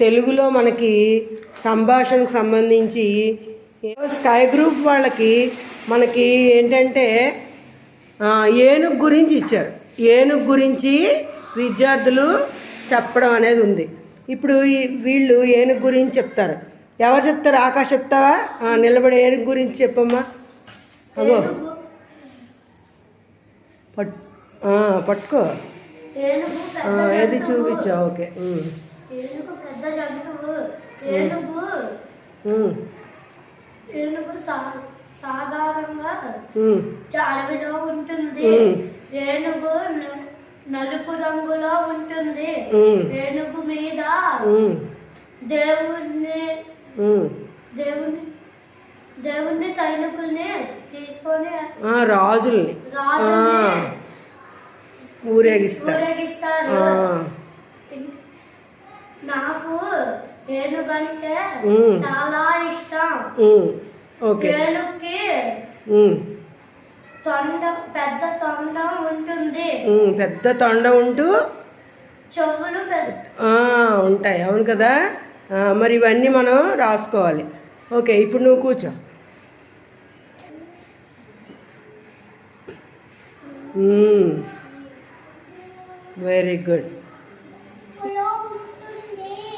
తెలుగులో మనకి సంభాషణకు సంబంధించి స్కై గ్రూప్ వాళ్ళకి మనకి ఏంటంటే ఏనుగు గురించి ఇచ్చారు. ఏనుగు గురించి విద్యార్థులు చెప్పడం అనేది ఉంది. ఇప్పుడు వీళ్ళు ఏనుగు గురించి చెప్తారు. ఎవరు చెప్తారు? ఆకాశ్ చెప్తావా? నిలబడి ఏనుగు గురించి చెప్పమ్మా. అగో. పట్ పట్టుకో. ఏది జంతువు. చూపించా. ఓకే. జంతువు ఏనుగు. సాధారణంగా అడవిలో ఉంటుంది. ఏనుగు నలుపు రంగులో ఉంటుంది. ఏనుగు మీద దేవుణ్ణి. దేవుని దేవుని సైనికుల్ని తీసుకొని రాజుల్ని. రాజుని ఆ. ఊరేగిస్తారు. ఊరేగిస్తారు. నాకు ఏనుగంటే ఉమ్. చాలా ఇష్టం. ఓకే. ఏనుగుకి తొండ పెద్ద తొండం ఉంటుంది. పెద్ద తొండ ఉంటూ చెవులు ఉంటాయి. అవును కదా? మరి ఇవన్నీ మనం రాసుకోవాలి. ఓకే ఇప్పుడు నువ్వు కూర్చో. వెరీ గుడ్ ఉంటుంది ఏనుగు అడవిలో ఉంటుంది ఏనుగు ఏనుగుకి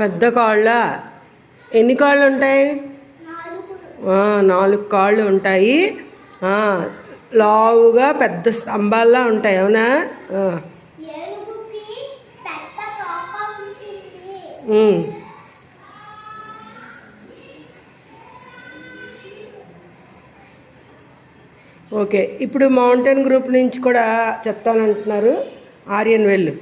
పెద్ద కాళ్ళు? ఎన్ని కాళ్ళు ఉంటాయి నాలుగు కాళ్ళు ఉంటాయి. లావుగా పెద్ద స్తంభాల్లా ఉంటాయి అవునా. ఓకే ఇప్పుడు మౌంటైన్ గ్రూప్ నుంచి కూడా చెప్తానంటున్నారు. ఆర్యన్ వెళ్ళు.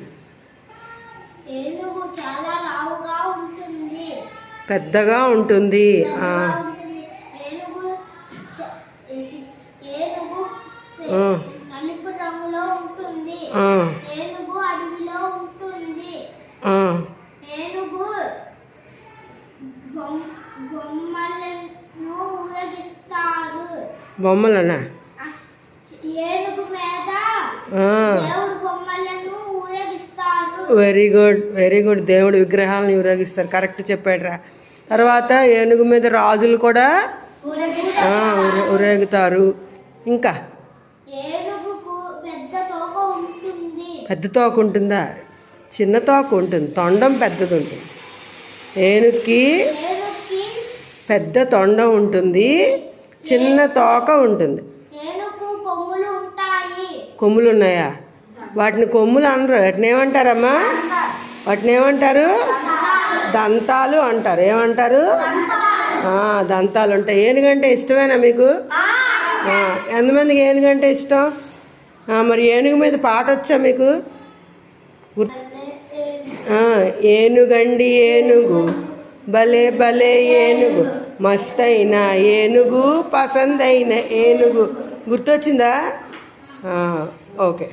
పెద్దగా ఉంటుంది. నలుపు రంగులో ఉంటుంది. ఆ, ఏనుగు అడవిలో ఉంటుంది. ఆ, ఏనుగు బొమ్- బొమ్మలను ఊరేగిస్తారు. బొమ్మలనా? ఆ, ఏనుగు మీద ఆ, దేవుడు బొమ్మలను ఊరేగిస్తారు. వెరీ గుడ్ వెరీ గుడ్ దేవుడి విగ్రహాలను ఊరేగిస్తారు. కరెక్ట్ చెప్పాడురా. తర్వాత ఏనుగు మీద రాజులు కూడా ఊరేగుతారు. ఇంకా ఏనుగుకు పెద్ద తోక ఉంటుంది పెద్ద తోక ఉంటుందా? చిన్న తోక ఉంటుంది. తొండం పెద్దది ఉంటుంది. ఏనుగుకి పెద్ద తొండం ఉంటుంది. చిన్న తోక ఉంటుంది. కొమ్ములు ఉన్నాయా వాటిని కొమ్ములు అనరు. వాటిని ఏమంటారమ్మా? వాటిని ఏమంటారు? దంతాలు అంటారు. ఏమంటారు? దంతాలు ఉంటాయి. ఏనుగంటే ఇష్టమేనా మీకు? ఎంతమందికి ఏనుగంటే ఇష్టం? మరి ఏనుగు మీద పాట వచ్చా మీకు? గుర్- ఏనుగండి ఏనుగు భలే భలే ఏనుగు మస్తైన ఏనుగు పసందైన ఏనుగు. గుర్తొచ్చిందా? ఓకే.